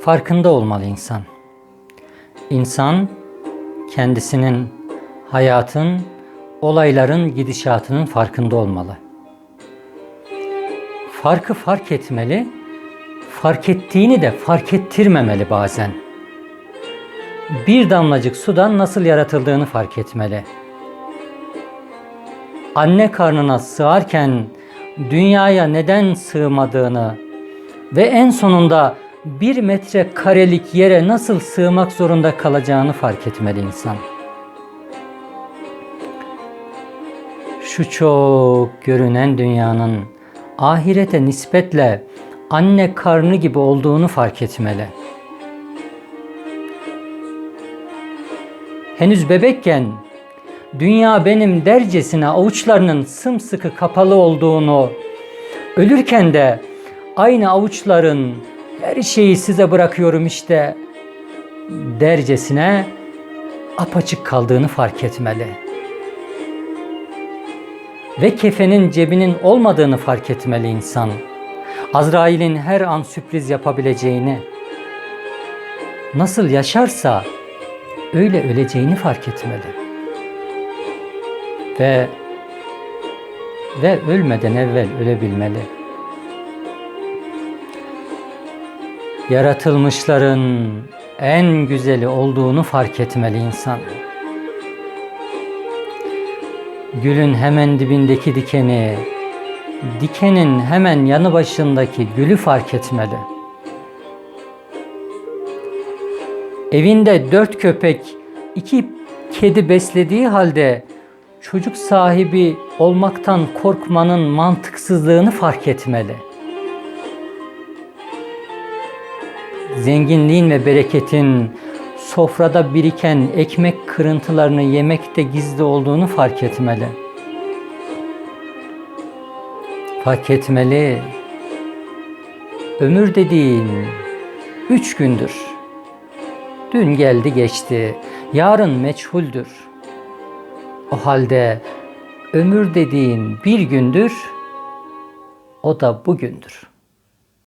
Farkında olmalı insan. İnsan kendisinin, hayatın, olayların gidişatının farkında olmalı. Farkı fark etmeli, fark ettiğini de fark ettirmemeli bazen. Bir damlacık sudan nasıl yaratıldığını fark etmeli. Anne karnına sığarken dünyaya neden sığmadığını ve en sonunda bir metre karelik yere nasıl sığmak zorunda kalacağını fark etmeli insan. Şu çok görünen dünyanın ahirete nispetle anne karnı gibi olduğunu fark etmeli. Henüz bebekken dünya benim dercesine avuçlarının sımsıkı kapalı olduğunu, ölürken de aynı avuçların her şeyi size bırakıyorum işte dercesine apaçık kaldığını fark etmeli. Ve kefenin cebinin olmadığını fark etmeli insan. Azrail'in her an sürpriz yapabileceğini, nasıl yaşarsa öyle öleceğini fark etmeli. Ve ve ölmeden evvel ölebilmeli. Yaratılmışların en güzeli olduğunu fark etmeli insan. Gülün hemen dibindeki dikeni, dikenin hemen yanı başındaki gülü fark etmeli. Evinde dört köpek, iki kedi beslediği halde çocuk sahibi olmaktan korkmanın mantıksızlığını fark etmeli. Zenginliğin ve bereketin sofrada biriken ekmek kırıntılarını yemekte gizli olduğunu fark etmeli. Fark etmeli. Ömür dediğin üç gündür. Dün geldi geçti, yarın meçhuldür. O halde ömür dediğin bir gündür, o da bugündür.